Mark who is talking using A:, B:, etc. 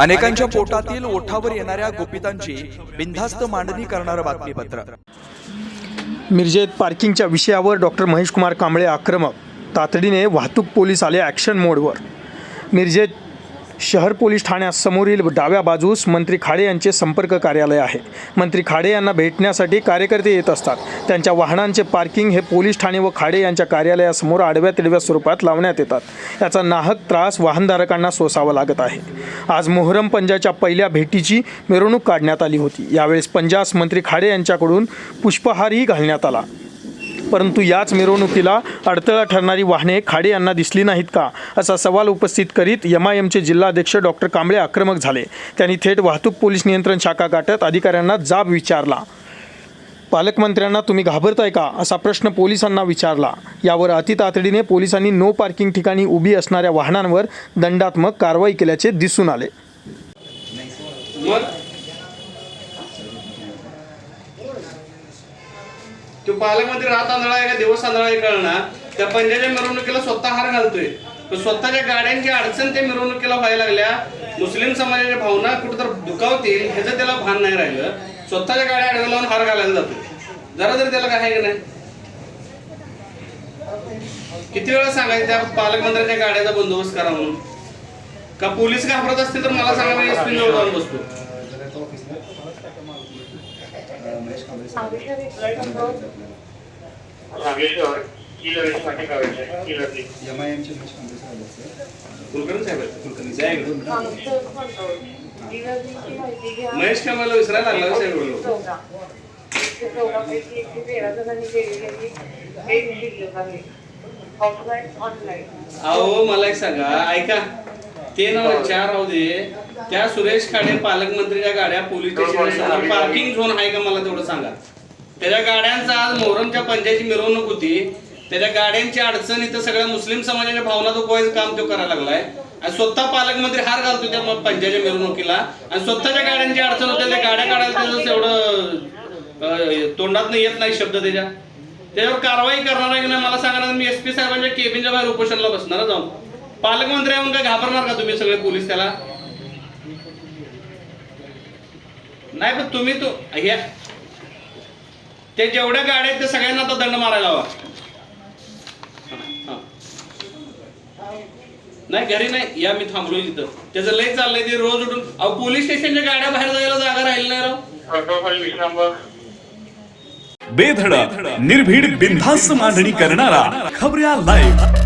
A: अनेकांच्या पोटातील ओठावर येणाऱ्या गुपितांची बिनधास्त मांडणी करणारं बातमीपत्र.
B: मिरजेत पार्किंगच्या विषयावर डॉक्टर महेश कुमार कांबळे आक्रमक. तातडीने वाहतूक पोलीस आले ॲक्शन मोडवर. मिरजेत शहर पोलीस ठाण्यासमोरील डाव्या बाजूस मंत्री खाडे यांचे संपर्क कार्यालय आहे. मंत्री खाडे यांना भेटण्यासाठी कार्यकर्ते येत असतात. त्यांच्या वाहनांचे पार्किंग हे पोलीस ठाणे व खाडे यांच्या कार्यालयासमोर आडव्या तिडव्या स्वरूपात लावण्यात येतात. याचा नाहक त्रास वाहनधारकांना सोसावा लागत आहे. आज मोहरम पंजाच्या पहिल्या भेटीची मिरवणूक काढण्यात आली होती. यावेळेस पंजास मंत्री खाडे यांच्याकडून पुष्पहारही घालण्यात आला. परंतु याच मिरवणुकीला अडथळा ठरणारी वाहने खाडे यांना दिसली नाहीत का? असा सवाल उपस्थित करीत एमआयएमचे आय एमचे जिल्हाध्यक्ष डॉक्टर कांबळे आक्रमक झाले. त्यांनी थेट वाहतूक पोलीस नियंत्रण शाखा गाठत अधिकाऱ्यांना जाब विचारला. पालकमंत्र्यांना तुम्ही घाबरताय का? असा प्रश्न पोलिसांना विचारला. यावर अति तातडीने पोलिसांनी नो पार्किंग ठिकाणी उभी असणाऱ्या वाहनांवर दंडात्मक कारवाई केल्याचे दिसून आले.
C: तो पालकमंत्री रात आंधळा आहे का दिवस आंधळा आहे कळणार. त्या पंजाच्या मिरवणुकीला स्वतः हार घालतोय. स्वतःच्या गाड्यांची अडचण त्या मिरवणुकीला व्हायला लागल्या. मुस्लिम समाजाच्या भावना कुठेतरी दुखावतील ह्याचं त्याला भान नाही राहिलं. स्वतःच्या गाड्या अडवून लावून हार घालायला जातोय. जरा जरी त्याला काय आहे का नाही? किती वेळा सांगायचं त्या पालकमंत्र्यांच्या गाड्याचा बंदोबस्त करा म्हणून? का पोलीस घाबरत असतील तर मला सांगा मी एस पी जवळ जाऊन बसतो. महेश कामाला विसरायला लागला का साहेब बोललो.
D: ऑनलाईन
C: अहो मला एक सांगा. ऐका. ते ना चार राहू दे. त्या सुरेश खाडे पालकमंत्रीच्या गाड्या पोलीस स्टेशन पार्किंग झोन आहे का मला तेवढं सांगा. त्याच्या गाड्यांचा आज मोहरमच्या पंचायती मिरवणूक होती. त्याच्या गाड्यांची अडचण इथं सगळ्या मुस्लिम समाजाच्या भावना दुखवायचं काम तो करायला लागलाय. आणि स्वतः पालकमंत्री हार घालतो त्या पंचायतच्या मिरवणुकीला. आणि स्वतःच्या गाड्यांची अडचण होते त्या गाड्या काढायला त्याचं एवढं तोंडात येत नाही शब्द त्याच्या. त्याच्यावर कारवाई करणार आहे की नाही मला सांगा ना मी एस पी साहेबांच्या केबिनच्या बाहेर उपोषणला बसणार जाऊन पालकमंत्री म्हणून काय घाबरणार का तुम्ही सगळे पोलीस त्याला? नाही पण तुम्ही तो ह्या ते जेवढ्या गाड्या आहेत ते सगळ्यांना आता दंड मारायला हवा. नाही घरी नाही. या मी थांबलो तिथं त्याचं लय चाललंय ते रोज उठून. अहो पोलीस स्टेशनच्या गाड्या बाहेर जायला जागा राहिली नाही राव.
E: बेधडक निर्भीड बिनधास्त मांडणी करणारा खबऱ्या लाईव्ह